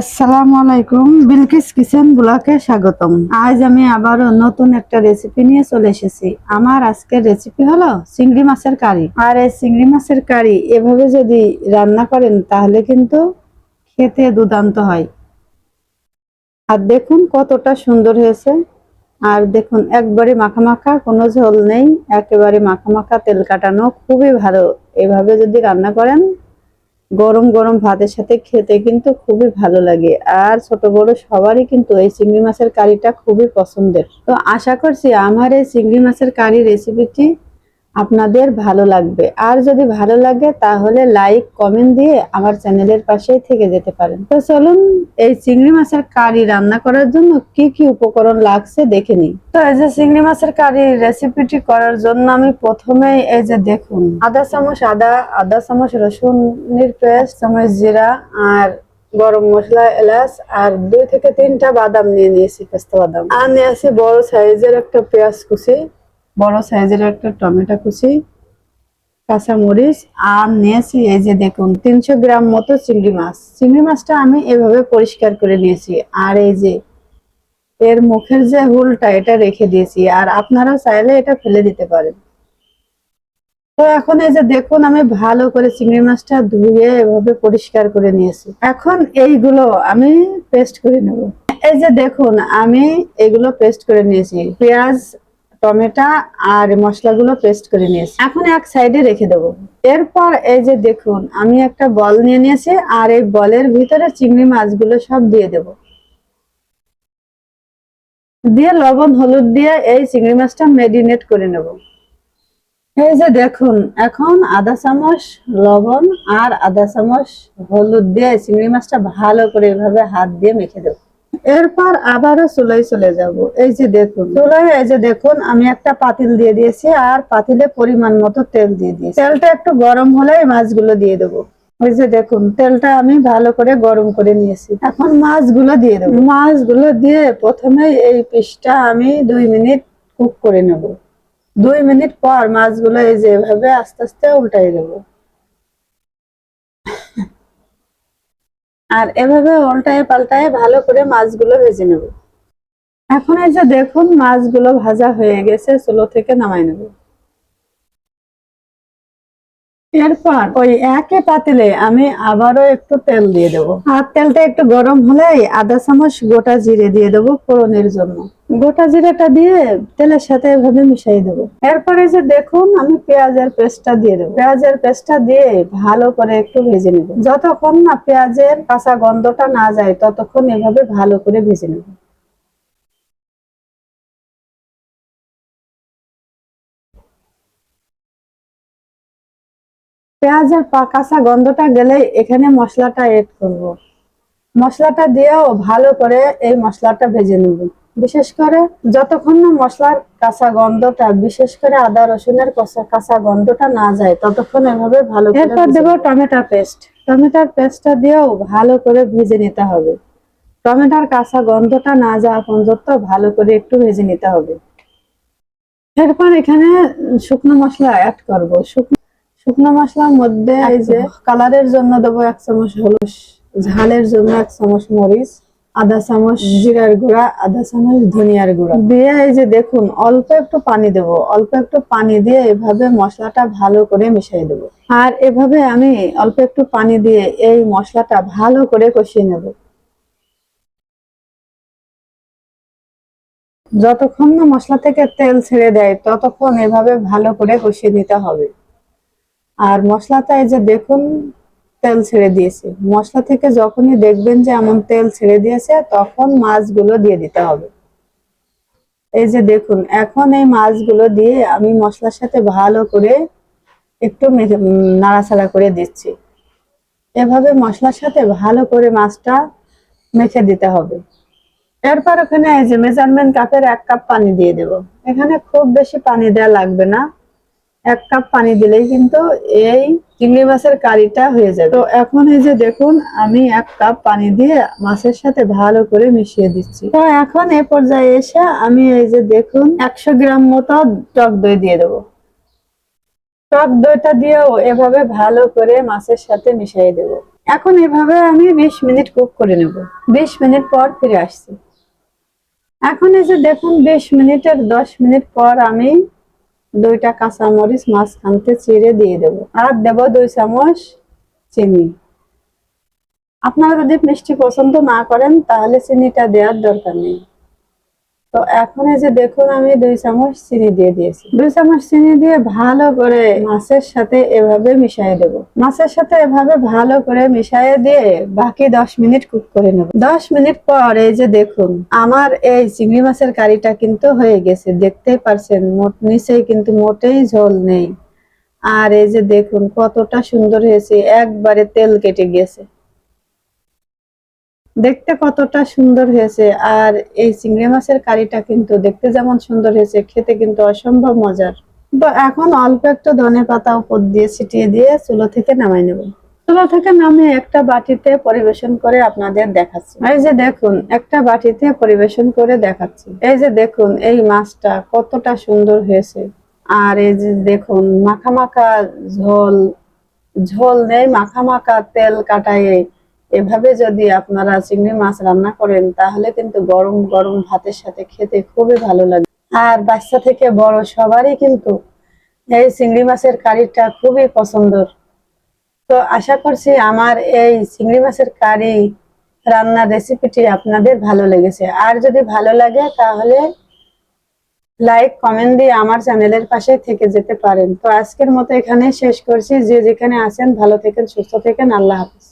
আসসালামু আলাইকুম, বিলকিস কিচেন ব্লকে স্বাগতম। আজ আমি আবারও নতুন একটা রেসিপি নিয়ে চলে এসেছি। আমার আজকের রেসিপি হলো চিংড়ি মাছের কারি। আর এই চিংড়ি মাছের কারি এভাবে যদি রান্না করেন, তাহলে কিন্তু খেতে দুর্দান্ত হয়। আর দেখুন কতটা সুন্দর হয়েছে। আর দেখুন, একবারে মাখা মাখা, কোনো ঝোল নেই। একেবারে মাখা মাখা, তেল কাটানো, খুবই ভালো। এভাবে যদি রান্না করেন গরম গরম ভাতের সাথে খেতে কিন্তু খুবই ভালো লাগে। আর ছোট বড় সবারই কিন্তু এই চিংড়ি মাছের কারিটা খুবই পছন্দের। তো আশা করছি আমার এই চিংড়ি মাছের কারি রেসিপিটি আপনাদের ভালো লাগবে। আর যদি ভালো লাগে, তাহলে লাইক কমেন্ট দিয়ে আমার চ্যানেলের পাশেই থেকে যেতে পারেন। তো চলুন, এই চিংড়ি মাছের কারি রান্না করার জন্য কি কি উপকরণ লাগছে দেখে নিই। তো এই যে চিংড়ি মাছের কারি রেসিপিটি করার জন্য আমি প্রথমে এই যে দেখুন, আদা চামচ আদা আদা চামচ রসুনের পেস্ট, চামচ জিরা আর গরম মশলা, এলাচ আর দুই থেকে তিনটা বাদাম নিয়ে নিয়েছি, পেস্তা বাদাম। আর নিয়েছি বড় সাইজের একটা পেঁয়াজ কুচি। বড় সাইজের একটা টমেটো কুচি, কাঁচা মরিচ আর নিয়েছি এই যে দেখুন, তিনশো গ্রাম মতো চিংড়ি মাছ। চিংড়ি মাছটা আমি এভাবে পরিষ্কার করে নিয়েছি। আর এই যে এর মুখের যে হুলটা, এটা রেখে দিয়েছি। আর আপনারা চাইলে এটা ফেলে দিতে পারেন। তো এখন এই যে দেখুন, আমি ভালো করে চিংড়ি মাছটা ধুয়ে এভাবে পরিষ্কার করে নিয়েছি। এখন এইগুলো আমি পেস্ট করে নেব। এই যে দেখুন, আমি এগুলো পেস্ট করে নিয়েছি। পেঁয়াজ টমেটো আর মশলাগুলো পেস্ট করে নিয়েছি। এখন এক সাইডে রেখে দেবো। এরপর এই যে দেখুন, আমি একটা বল নিয়ে নিয়েছি আর এই বলের ভিতরে চিংড়ি মাছগুলো সব দিয়ে দেব। দিয়ে লবণ, হলুদ দিয়ে এই চিংড়ি মাছটা মেরিনেট করে নেব। এই যে দেখুন, এখন আধা চামচ লবণ আর আধা চামচ হলুদ দিয়ে চিংড়ি মাছটা ভালো করে এভাবে হাত দিয়ে মেখে দেবো। এরপর আবারও চুলাই চলে যাব। এই যে দেখুন চুলাই এই যে দেখুন, আমি একটা পাতিল দিয়ে দিয়েছি আর পাতিলে পরিমাণ মতো তেল দিয়ে দিয়েছি। তেলটা একটু গরম হলে মাছগুলো দিয়ে দেবো। ওই যে দেখুন, তেলটা আমি ভালো করে গরম করে নিয়েছি। এখন মাছগুলো দিয়ে দেবো। মাছগুলো দিয়ে প্রথমে এই পিসটা আমি দুই মিনিট কুক করে নেব। দুই মিনিট পর মাছগুলো এই যে এভাবে আস্তে আস্তে উল্টাই দেবো। আর এভাবে উল্টায় পাল্টায় ভালো করে মাছগুলো ভেজে নেব। এখন এই যে দেখুন, মাছগুলো ভাজা হয়ে গেছে, চুলো থেকে নামাই নেব। এরপর ওই একই পাতিলে আমি আবারও একটু তেল দিয়ে দেবো। আর তেলটা একটু গরম হলে আধা চামচ, গোটা জিরে দিয়ে দেবো ফোড়নের জন্য। গোটা জিরাটা দিয়ে তেলের সাথে এভাবে মিশিয়ে দেবো। এরপরে যে দেখুন, আমি পেঁয়াজের পেস্টটা দিয়ে দেবো। পেঁয়াজের পেস্টটা দিয়ে ভালো করে একটু ভেজে নেব। যতক্ষণ না পেঁয়াজের কাঁচা গন্ধটা না যায়, ততক্ষণ এভাবে ভালো করে ভেজে নেব। পেঁয়াজের কাঁচা গন্ধটা গেলে এখানে মশলাটা এড করব। মশলাটা দিয়েও ভালো করে এই মশলাটা ভেজে নেব। বিশেষ করে যতক্ষণ না মশলার কাঁচা গন্ধটা বিশেষ করে আদা রসুনের কাঁচা গন্ধটা না যায় ততক্ষণ এভাবে ভালো এরপর দেবো টমেটো পেস্ট। টমেটোর পেস্টটা দিয়েও ভালো করে ভেজে নিতে হবে। টমেটোর কাঁচা গন্ধটা না যাওয়া পর্যন্ত ভালো করে একটু ভেজে নিতে হবে। এরপর এখানে শুকনো মশলা অ্যাড করব। শুকনো শুকনো মশলার মধ্যে এই যে কালারের জন্য দেবো এক চামচ হলুদ ঝালের জন্য এক চামচ মরিচ আধা চামচ জিরার গুঁড়া আধা চামচ ধনিয়ার গুঁড়া। দিয়ে এই যে দেখুন অল্প একটু পানি দেব অল্প একটু পানি দিয়ে এভাবে মশলাটা ভালো করে মিশিয়ে দেব। আর এভাবে আমি অল্প একটু পানি দিয়ে এই মশলাটা ভালো করে কষিয়ে নেব। যতক্ষণ না মশলা থেকে তেল ছেড়ে দেয় ততক্ষণ এভাবে ভালো করে কষিয়ে নিতে হবে। আর মশলাটা এই যে দেখুন, তেল ছেড়ে দিয়েছে। মশলা থেকে যখনই দেখবেন যে এমন তেল ছেড়ে দিয়েছে, তখন মাছগুলো দিয়ে দিতে হবে। এই যে দেখুন, এখন এই মাছগুলো দিয়ে আমি মশলার সাথে ভালো করে একটু নাড়াচাড়া করে দিচ্ছি। এভাবে মশলার সাথে ভালো করে মাছটা মেখে দিতে হবে। এরপর ওখানে এই যে মেজারমেন্ট কাপের এক কাপ পানি দিয়ে দেব। এখানে খুব বেশি পানি দেওয়া লাগবে না। এক কাপ পানি দিলেই কিন্তু এই চিংড়ি মাছের কারিটা হয়ে যাবে। তো এখন এই যে দেখুন, আমি এক কাপ পানি দিয়ে মাছের সাথে ভালো করে মিশিয়ে দিচ্ছি। তো এখন এ পর্যায়ে এসে আমি এই যে দেখুন, একশো গ্রাম মতো টক দই দিয়ে দেবো। টক দইটা দিয়েও এভাবে ভালো করে মাছের সাথে মিশিয়ে দেবো। এখন এভাবে আমি বিশ মিনিট কুক করে নেব। বিশ মিনিট পর ফিরে আসছি। এখন এই যে দেখুন, বিশ মিনিটের দশ মিনিট পর আমি দুইটা কাঁচামরিচ মাঝখানতে চিড়ে দিয়ে দেব। আর দেব দুই চামচ চিনি। আপনারা যদি মিষ্টি পছন্দ না করেন, তাহলে চিনিটা দেওয়ার দরকার নেই। তো এখন এই যে দেখুন, আমি দুই চামচ চিনি দিয়ে দিয়েছি। দুই চামচ চিনি দিয়ে ভালো করে মাছের সাথে এভাবে মিশিয়ে দেব। মাছের সাথে এভাবে ভালো করে মিশিয়ে দিয়ে বাকি দশ মিনিট কুক করে নেব। দশ মিনিট পর এই যে দেখুন, আমার এই চিংড়ি মাছের কারিটা কিন্তু হয়ে গেছে। দেখতেই পারছেন, মোট নিচেই কিন্তু মোটেই ঝোল নেই। আর এই যে দেখুন, কতটা সুন্দর হয়েছে। একবারে তেল কেটে গেছে। দেখতে কতটা সুন্দর হয়েছে। আর এই চিংড়ি মাছের কারিটা কিন্তু দেখতে যেমন সুন্দর হয়েছে, খেতে কিন্তু অসম্ভব মজার। তো এখন অল্প একটু ধনে পাতা উপর দিয়ে ছিটিয়ে দিয়ে চুলো থেকে নামাই নেব। চুলো থেকে নামিয়ে একটা বাটিতে পরিবেশন করে আপনাদের দেখাচ্ছি। এই যে দেখুন, একটা বাটিতে পরিবেশন করে দেখাচ্ছি। এই যে দেখুন, এই মাছটা কতটা সুন্দর হয়েছে। আর এই যে দেখুন, মাখা মাখা ঝোল ঝোল নেই, মাখা মাখা তেল কাটায় এভাবে যদি আপনারা চিংড়ি মাছ রান্না করেন, তাহলে কিন্তু গরম গরম ভাতের সাথে খেতে খুবই ভালো লাগে। আর বাচ্চা থেকে বড় সবারই কিন্তু এই চিংড়ি মাছের কারিটা খুবই পছন্দর। তো আশা করছি আমার এই চিংড়ি মাছের কারি রান্নার রেসিপিটি আপনাদের ভালো লেগেছে। আর যদি ভালো লাগে, তাহলে লাইক, কমেন্ট দিয়ে আমার চ্যানেলের পাশে থেকে যেতে পারেন। তো আজকের মতো এখানে শেষ করছি। যে যেখানে আছেন, ভালো থেকেন, সুস্থ থেকেন। আল্লাহ হাফিজ।